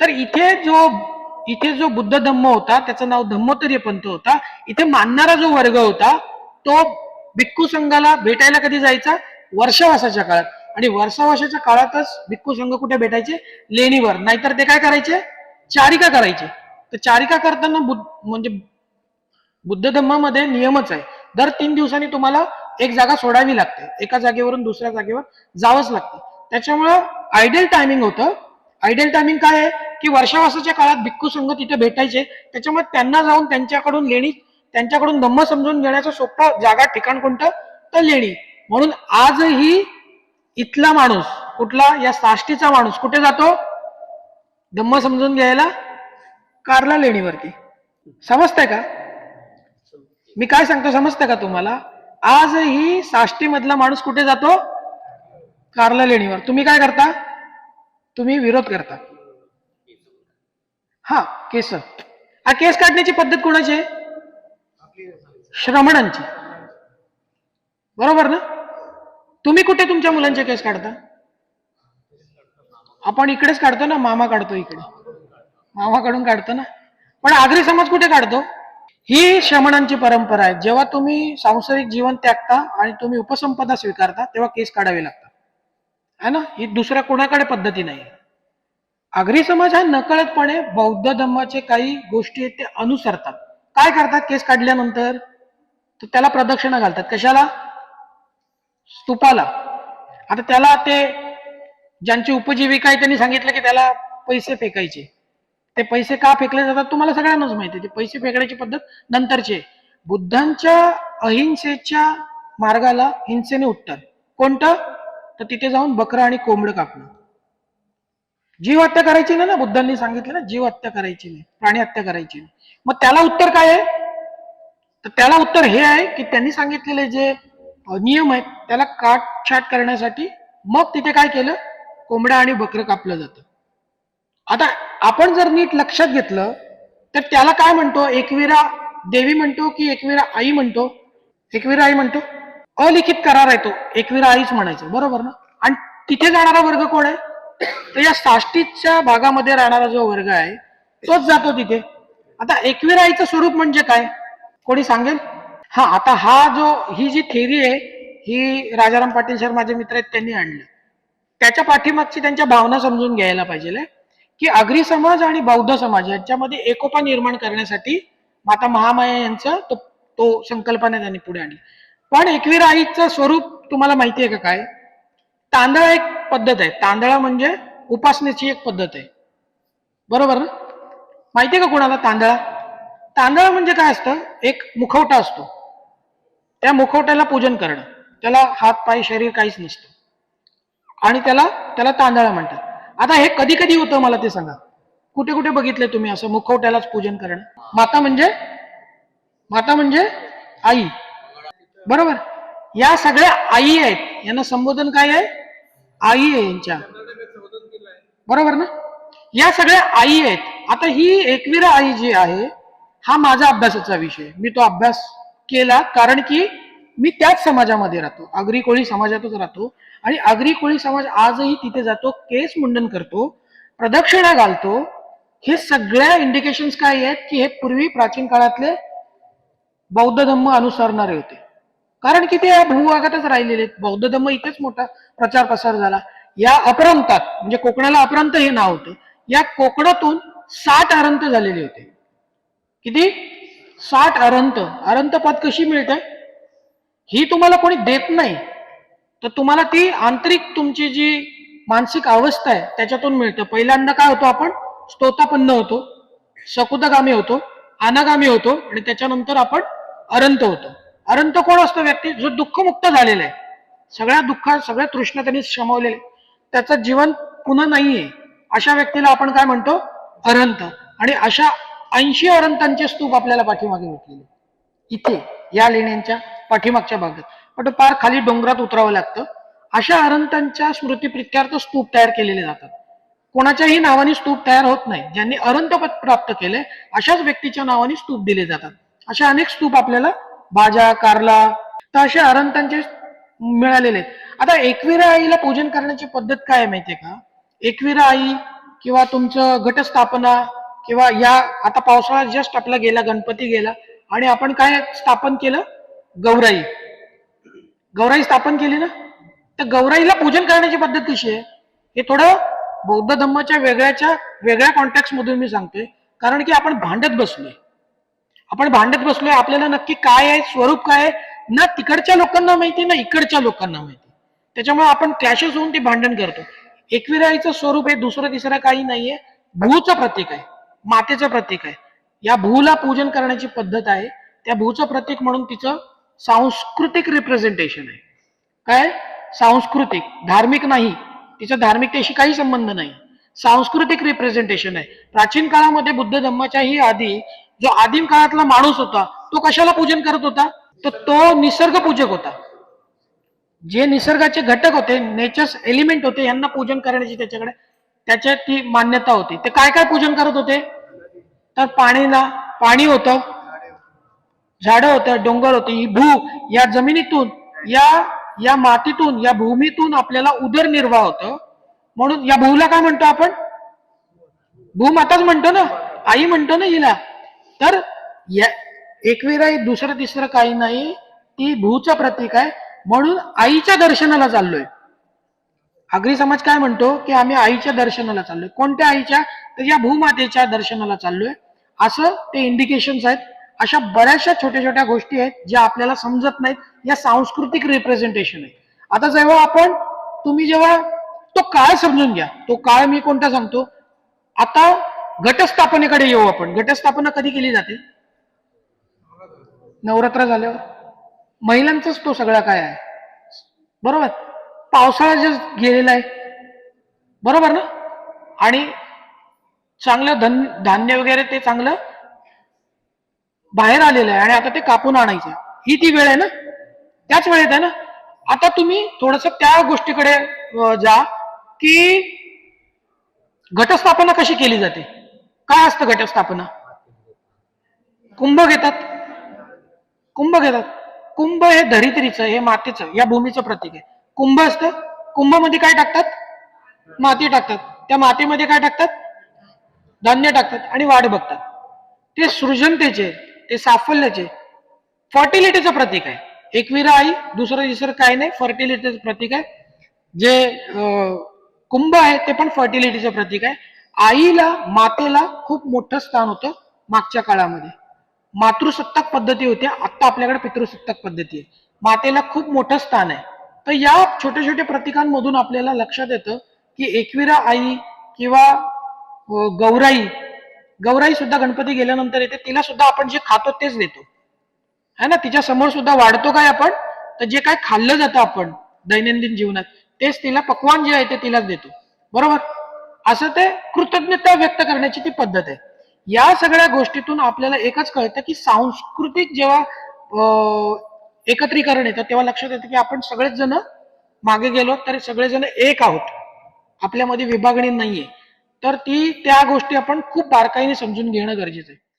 तर इथे जो इथे जो बुद्ध धम्म होता त्याचं नाव धम्मोत्तरीय पंथ होता इथे मानणारा जो वर्ग होता तो भिक्खू संघाला भेटायला कधी जायचा? वर्षावासाच्या काळात. आणि वर्षावासाच्या काळातच भिक्खू संघ कुठे भेटायचे? लेणीवर. नाहीतर ते काय करायचे? चारिका करायचे. तर चारिका करताना बुद्ध म्हणजे बुद्ध धम्मामध्ये नियमच आहे. दर तीन दिवसांनी तुम्हाला एक जागा सोडावी लागते. एका जागेवरून दुसऱ्या जागेवर जावंच लागते. त्याच्यामुळं आयडियल टायमिंग होतं. आयडियल टायमिंग काय आहे? की वर्षावासाच्या काळात भिक्खू संघ तिथे भेटायचे. त्याच्यामुळे त्यांना जाऊन त्यांच्याकडून लेणी त्यांच्याकडून धम्म समजून घेण्याचं सोपं जागा ठिकाण कोणतं? तर लेणी. म्हणून आजही इथला माणूस कुठला? या साष्टीचा माणूस कुठे जातो? धम्म समजून घ्यायला कारला लेणीवरती. समजतंय का? मी काय सांगतो समजतंय का तुम्हाला? आजही साष्टीमधला माणूस कुठे जातो? कारला लेणीवर. तुम्ही काय करता? तुम्ही विरोध करता. हा केस. हा केस काढण्याची पद्धत कोणाची आहे? श्रमणांची. बरोबर ना? तुम्ही कुठे तुमच्या मुलांचे केस काढता? आपण इकडेच काढतो ना मामा काढतो इकडे. मामाकडून काढतो ना. पण आगरी समाज कुठे काढतो? ही श्रमणांची परंपरा आहे. जेव्हा तुम्ही सांसारिक जीवन त्यागता आणि तुम्ही उपसंपदा स्वीकारता तेव्हा केस काढावे लागतात. है ना? ही दुसऱ्या कोणाकडे पद्धती नाही आगरी समाज हा नकळतपणे बौद्ध धर्माचे काही गोष्टी आहेत ते अनुसरतात. काय करतात? केस काढल्यानंतर तर त्याला प्रदक्षिणा घालतात. कशाला? स्तूपाला. आता त्याला ते ज्यांची उपजीविका आहे त्यांनी सांगितलं की त्याला पैसे फेकायचे. ते पैसे का फेकले जातात? तुम्हाला सगळ्यांनाच माहिती ते पैसे फेकण्याची पद्धत नंतरची बुद्धांच्या अहिंसेच्या मार्गाला हिंसेने उत्तर. कोणतं? तर तिथे जाऊन बकरा आणि कोंबडं कापणं. जीव हत्या करायची नाही ना बुद्धांनी सांगितलं ना जीव हत्या करायची नाही प्राणी हत्या करायची नाही. मग त्याला उत्तर काय आहे? तर त्याला उत्तर हे आहे की त्यांनी सांगितलेले जे नियम आहेत त्याला काटछाट करण्यासाठी मग तिथे काय केलं? कोंबड्या आणि बकरं कापलं जातं. आता आपण जर नीट लक्षात घेतलं तर त्याला काय म्हणतो? एकविरा देवी म्हणतो की एकविरा आई म्हणतो? एकविरा आई म्हणतो? अलिखित करार आहे तो. एकविरा आईच म्हणायचं. बरोबर ना? आणि तिथे जाणारा वर्ग कोण आहे? तर या साष्टीच्या भागामध्ये राहणारा जो वर्ग आहे तोच जातो तिथे. आता एकविराईचं स्वरूप म्हणजे काय? कोणी सांगेल? हा आता हा जो ही जी थेरी आहे ही राजाराम पाटील सर माझे मित्र आहेत त्यांनी आणली. त्याच्या पाठीमागची त्यांच्या भावना समजून घ्यायला पाहिजे की आगरी समाज आणि बौद्ध समाज यांच्यामध्ये एकोपा निर्माण करण्यासाठी माता महामाया यांचं तो तो संकल्पना त्यांनी पुढे आणली. पण एकवीर आईचं स्वरूप तुम्हाला माहिती आहे का काय? तांदळ एक पद्धत आहे. तांदळा म्हणजे उपासनेची एक पद्धत आहे. बरोबर ना? माहिती का कोणाला तांदळा? तांदळा म्हणजे काय असतं? एक मुखवटा असतो. त्या मुखवट्याला पूजन करणं. त्याला हात पाय शरीर काहीच नसतं. आणि त्याला त्याला तांदळा म्हणतात. आता हे कधी कधी होतं मला ते सांगा. कुठे कुठे बघितले तुम्ही असं मुखवट्यालाच पूजन करणं? माता म्हणजे? माता म्हणजे आई. बरोबर? या सगळ्या आई आहेत. यांना संबोधन काय आहे? आई आहे यांच्या. बरोबर ना? या सगळ्या आई आहेत. आता ही एकविरा आई जी आहे हा माझा अभ्यासाचा विषय. मी तो अभ्यास केला कारण की मी त्याच समाजामध्ये राहतो. आगरी कोळी समाजातच राहतो. आणि आगरी कोळी समाज आजही तिथे जातो केस मुंडन करतो प्रदक्षिणा घालतो. हे सगळ्या इंडिकेशन्स काय आहेत की हे पूर्वी प्राचीन काळातले बौद्ध धम्म अनुसरणारे होते. कारण की ते या भूभागातच राहिलेले आहेत. बौद्ध धम्म इथेच मोठा प्रचार प्रसार झाला. या अपरांतात म्हणजे कोकणाला अपरांत हे नाव होतं या कोकणातून साठ अरंत झालेले होते. किती? साठ अरंत अरंत पद कशी मिळते ही तुम्हाला कोणी देत नाही. तर तुम्हाला ती आंतरिक तुमची जी मानसिक अवस्था आहे त्याच्यातून मिळतं. पहिल्यांदा काय होतो आपण? स्तोतापन्न होतो सकुदगामी होतो अनागामी होतो आणि त्याच्यानंतर आपण अरंत होतो. अरंत कोण असतो व्यक्ती? जो दुःखमुक्त झालेला आहे. सगळ्या दुःख सगळ्या तृष्णा त्यांनी शमवलेले त्याचं जीवन पुन्हा नाहीये. अशा व्यक्तीला आपण काय म्हणतो? अरंत आणि अशा ऐंशी अरंतांचे स्तूप आपल्याला पाठीमागे भेटलेले इथे या लेण्यांच्या पाठीमागच्या भागात. पण पार खाली डोंगरात उतरावं लागतं. अशा अरंतांच्या स्मृतीप्रित्यार्थ स्तूप तयार केलेले जातात. कोणाच्याही नावाने स्तूप तयार होत नाही. ज्यांनी अरंत पद प्राप्त केले अशाच व्यक्तीच्या नावाने स्तूप दिले जातात. अशा अनेक स्तूप आपल्याला बाजा कारला तर असे अरंतांचे मिळालेले आहेत. आता एकविरा आईला पूजन करण्याची पद्धत काय आहे माहितीये का? एकविरा आई किंवा तुमचं घटस्थापना किंवा या आता पावसाळा जस्ट आपला गेला गणपती गेला आणि आपण काय स्थापन केलं? गौराई. गौराई स्थापन केली ना? तर गौराईला पूजन करण्याची पद्धत कशी आहे? हे थोडं बौद्ध धम्माच्या वेगळ्याच्या वेगळ्या कॉन्टॅक्ट मधून मी सांगतोय. कारण की आपण भांडत बसलोय. आपण भांडत बसलोय आपल्याला नक्की काय आहे स्वरूप काय आहे ना तिकडच्या लोकांना माहिती ना इकडच्या लोकांना माहिती. त्याच्यामुळे आपण क्लॅशेस होऊन ते भांडण करतो. एकविराईचं स्वरूप हे दुसरं तिसरं काही नाहीये. भूचं प्रतीक आहे मातेचं प्रतीक आहे. या भूला पूजन करण्याची पद्धत आहे. त्या भूचं प्रतीक म्हणून तिचं सांस्कृतिक रिप्रेझेंटेशन आहे. काय? सांस्कृतिक धार्मिक नाही. तिचा धार्मिकतेशी काही संबंध नाही. सांस्कृतिक रिप्रेझेंटेशन आहे. प्राचीन काळामध्ये बुद्ध धम्माच्याही आधी जो आदिम काळातला माणूस होता तो कशाला पूजन करत होता? तर तो निसर्ग पूजक होता. जे निसर्गाचे घटक होते नेचर्स एलिमेंट होते यांना पूजन करण्याची त्याच्याकडे त्याच्या ती मान्यता होती. ते काय काय पूजन करत होते? तर पाणीला पाणी होतं झाडं होतं डोंगर होते ही भू या जमिनीतून या या मातीतून या भूमीतून आपल्याला उदरनिर्वाह होतं. म्हणून या भूला काय म्हणतो आपण? भूमाताच म्हणतो ना? आई म्हणतो ना हिला तर या एकविराई दुसरं तिसरं काही नाही. ती भूचं प्रतीक आहे. म्हणून आईच्या दर्शनाला चाललोय. आगरी समाज काय म्हणतो? की आम्ही आईच्या दर्शनाला चाललोय. कोणत्या आईच्या? तर या भूमातेच्या दर्शनाला चाललोय. असं ते इंडिकेशन्स आहेत. अशा बऱ्याचशा छोट्या छोट्या गोष्टी आहेत ज्या आपल्याला समजत नाहीत. या सांस्कृतिक रिप्रेझेंटेशन आहे आता जेव्हा आपण तुम्ही जेव्हा तो काळ समजून घ्या. तो काळ मी कोणता सांगतो? आता घटस्थापनेकडे येऊ आपण. घटस्थापना कधी केली जाते? नवरात्र झाल्यावर. महिलांचाच तो सगळा काय आहे? बरोबर? पावसाळा जे गेलेला आहे. बरोबर ना? आणि चांगलं धन धान्य वगैरे ते चांगलं बाहेर आलेलं आहे आणि आता ते कापून आणायचं ही ती वेळ आहे ना? त्याच वेळेत आहे ना? आता तुम्ही थोडस त्या गोष्टीकडे जा की घटस्थापना कशी केली जाते? काय असतं घटस्थापना? कुंभ घेतात. कुंभ घेतात. कुंभ हे धरित्रीचं हे मातीचं या भूमीचं प्रतीक आहे. कुंभ असतं. कुंभमध्ये काय टाकतात? माती टाकतात. त्या मातीमध्ये काय टाकतात? धान्य टाकतात आणि वाढ बघतात. ते सृजनतेचे ते साफल्याचे फर्टिलिटीचं प्रतीक आहे. एकविरा आई दुसरं तिसरं काय नाही फर्टिलिटीचं प्रतीक आहे. जे अं, कुंभ आहे ते पण फर्टिलिटीचं प्रतीक आहे. आईला मातेला खूप मोठं स्थान होतं मागच्या काळामध्ये. मातृसत्ताक पद्धती होती आता आपल्याकडे पितृसत्ताक पद्धती आहे. मातेला खूप मोठं स्थान आहे. तर या छोट्या छोट्या प्रतीकांमधून आपल्याला लक्षात येतं की एकविरा आई किंवा गौराई गौराई सुद्धा गणपती गेल्यानंतर येते. तिला सुद्धा आपण जे खातो तेच देतो. है ना? तिच्या समोर सुद्धा वाढतो काय आपण? तर जे काय खाल्लं जातं आपण दैनंदिन जीवनात तेच तिला पक्वान जे आहे ते तिलाच देतो. बरोबर? असं ते कृतज्ञता व्यक्त करण्याची ती पद्धत आहे. या सगळ्या गोष्टीतून आपल्याला एकच कळतं की सांस्कृतिक जेव्हा अं, एकत्रीकरण येतं तेव्हा लक्षात येतं की आपण सगळेच जण मागे गेलो तरी सगळेजण एक आहोत. आपल्यामध्ये विभागणी नाहीये. तर ती त्या गोष्टी आपण खूप बारकाईने समजून घेणं गरजेचं आहे.